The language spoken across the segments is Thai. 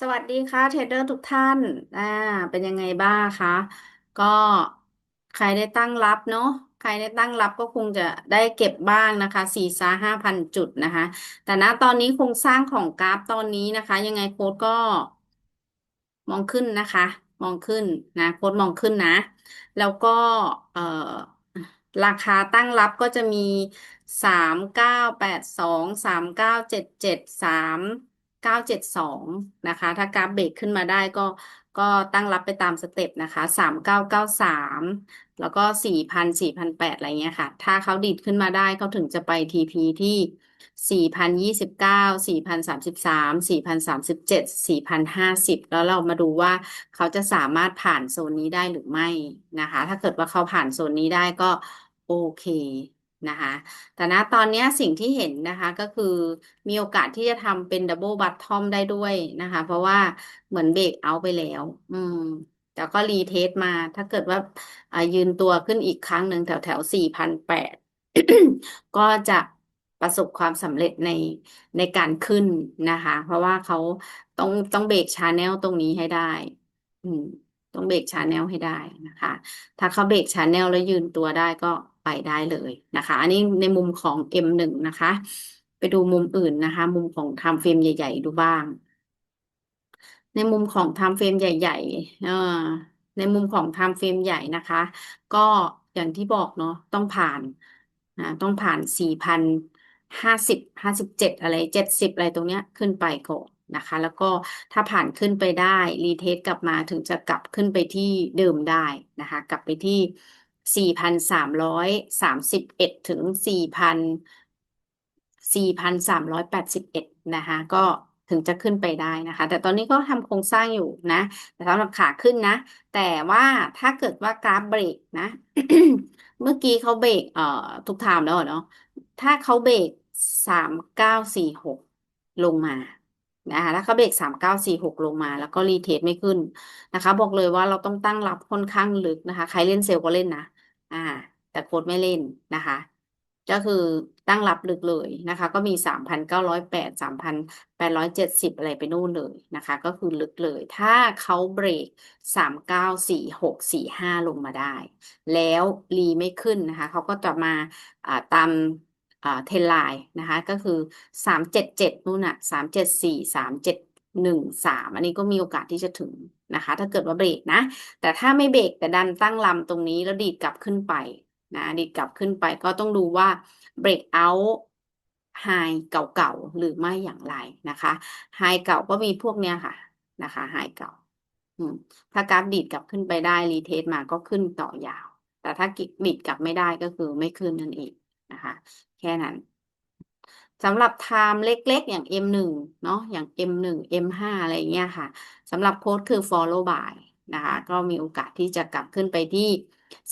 สวัสดีค่ะเทรดเดอร์ทุกท่าน อ่า เป็นยังไงบ้างคะ ก็ใครได้ตั้งรับเนาะ ใครได้ตั้งรับก็คงจะได้เก็บบ้างนะคะสี่ซาห้าพันจุดนะคะ แต่ณตอนนี้โครงสร้างของกราฟตอนนี้นะคะ ยังไงโค้ดก็มองขึ้นนะคะ มองขึ้นนะโค้ดมองขึ้นนะ แล้วก็เอ่อราคาตั้งรับก็จะมีสามเก้าแปดสองสามเก้าเจ็ดเจ็ดสาม เก้าเจ็ดสองนะคะ ถ้ากราฟเบรกขึ้นมาได้ก็ก็ตั้งรับไปตามสเต็ปนะคะสามเก้าเก้าสามแล้วก็สี่พันสี่พันแปดอะไรเงี้ยค่ะ ถ้าเขาดีดขึ้นมาได้เขาถึงจะไปทีพีที่สี่พันยี่สิบเก้าสี่พันสามสิบสามสี่พันสามสิบเจ็ดสี่พันห้าสิบแล้วเรามาดูว่าเขาจะสามารถผ่านโซนนี้ได้หรือไม่นะคะ ถ้าเกิดว่าเขาผ่านโซนนี้ได้ก็โอเค นะคะแต่ณตอนนี้สิ่งที่เห็นนะคะก็คือมีโอกาสที่จะทำเป็นดับเบิลบัตทอมได้ด้วยนะคะ เพราะว่าเหมือนเบรกเอาไปแล้ว อืมแต่ก็รีเทสมาถ้าเกิดว่ายืนตัวขึ้นอีกครั้งหนึ่งแถวแถวสี่พันแปดก็จะประสบความสำเร็จในในการขึ้นนะคะ เพราะว่าเขาต้องต้องเบรกชาแนลตรงนี้ให้ได้ อืมต้องเบรกชาแนลให้ได้นะคะ ถ้าเขาเบรกชาแนลแล้วยืนตัวได้ก็ ไปได้เลยนะคะ อันนี้ในมุมของ M1 นะคะ ไปดูมุมอื่นนะคะ มุมของไทม์เฟรมใหญ่ ๆ ดูบ้าง ในมุมของไทม์เฟรมใหญ่ๆเออในมุมของไทม์เฟรมใหญ่นะคะ ก็อย่างที่บอกเนาะต้องผ่านนะต้องผ่านสี่พันห้าสิบห้าสิบเจ็ดอะไรเจ็ดสิบอะไรตรงเนี้ยขึ้นไปก่อนนะคะ แล้วก็ถ้าผ่านขึ้นไปได้ รีเทสกลับมาถึงจะกลับขึ้นไปที่เดิมได้นะคะ กลับไปที่ สี่พันสามร้อยสามสิบเอ็ดถึงสี่พันสี่พันะคะ ก็ถึงจะขึ้นไปได้นะคะ แต่ตอนนี้ก็ทำโครงสร้างอยู่นะ แต่สำหรับขาขึ้นนะ แต่ว่าถ้าเกิดว่ากราฟเบรกนะ เมื่อกี้เขาเบรกเอ่อทุกไทม์แล้วเนาะ ถ้าเขาเบรกสามเก้าสี่หกลงมา นะคะถ้าเขาเบรกสามเก้าสี่หกลงมา แล้วก็รีเทสไม่ขึ้นนะคะ บอกเลยว่าเราต้องตั้งรับค่อนข้างลึกนะคะ ใครเล่นเซลล์ก็เล่นนะ อ่า แต่โค้ดไม่เล่นนะคะ ก็คือตั้งรับลึกเลยนะคะ ก็มีสามพันเก้าร้อยแปดสามพันแปดร้อยเจ็ดสิบอะไรไปนู่นเลยนะคะ ก็คือลึกเลย ถ้าเขาเบรกสามเก้าสี่หกสี่ห้าลงมาได้ แล้วรีไม่ขึ้นนะคะ เขาก็จะมาอ่าตาม เทนไลน์นะคะ ก็คือสามเจ็ดเจ็ดนู่นน่ะสามเจ็ดสี่สามเจ็ดหนึ่งสามอันนี้ก็มีโอกาสที่จะถึงนะคะ ถ้าเกิดว่าเบรกนะ แต่ถ้าไม่เบรกแต่ดันตั้งลำตรงนี้แล้วดีดกลับขึ้นไปนะดีดกลับขึ้นไปก็ต้องดูว่า break out high เก่าๆ หรือไม่อย่างไรนะคะ high เก่าก็มีพวกเนี้ยค่ะนะคะ high เก่าถ้ากราฟดีดกลับขึ้นไปได้รีเทสมาก็ขึ้นต่อยาว แต่ถ้าดีดกลับไม่ได้ก็คือไม่ขึ้นนั่นเอง นะคะ แค่นั้นสำหรับไทม์เล็ก ๆ อย่าง M1 เนาะอย่าง M1 M5 อะไรเงี้ยค่ะสำหรับโค้ดคือ follow by นะคะ ก็มีโอกาสที่จะกลับขึ้นไปที่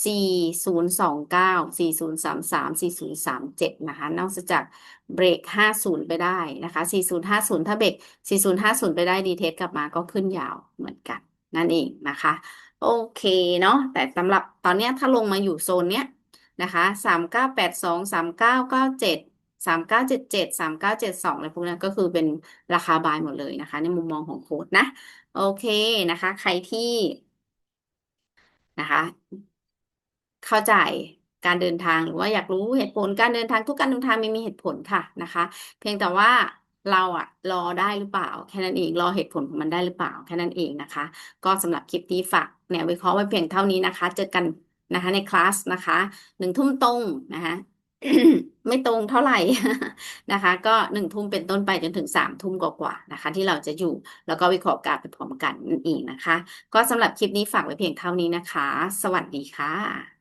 สี่ศูนย์สองเก้าสี่ศูนย์สามสามสี่ศูนนะคะ นอกจากเบรกห้าศูนย์ไปได้นะคะสี่ศูนย์ห้าศูนย์ถ้าเบรกสี่ศูนย์ห้าศูนย์ไปได้ดีเทสกลับมาก็ขึ้นยาวเหมือนกัน นั่นเองนะคะ โอเคเนาะแต่สำหรับตอนนี้ถ้าลงมาอยู่โซนเนี้ย นะคะสามเก้าแปดสองสามเก้าเก้าเจ็ดสามเก้าเจ็ดเจ็ดสามเก้าเจ็ดสองอะไรพวกนี้ก็คือเป็นราคาบายหมดเลยนะคะ ในมุมมองของโค้ดนะ โอเคนะคะ ใครที่นะคะ เข้าใจการเดินทางหรือว่าอยากรู้เหตุผลการเดินทางทุกการเดินทางมีมีเหตุผลค่ะนะคะ เพียงแต่ว่าเราอะรอได้หรือเปล่า แค่นั้นเองรอเหตุผลของมันได้หรือเปล่า แค่นั้นเองนะคะ ก็สำหรับคลิปนี้ฝากแนววิเคราะห์ไว้เพียงเท่านี้นะคะ เจอกัน นะคะ ในคลาสนะคะหนึ่งทุ่มตรงนะคะไม่ตรงเท่าไหร่นะคะ ก็หนึ่งทุ่มเป็นต้นไปจนถึงสามทุ่มกว่าๆนะคะ ที่เราจะอยู่แล้วก็วิเคราะห์การไปพร้อมกันนั่นเองนะคะ ก็สำหรับคลิปนี้ฝากไว้เพียงเท่านี้นะคะ สวัสดีค่ะ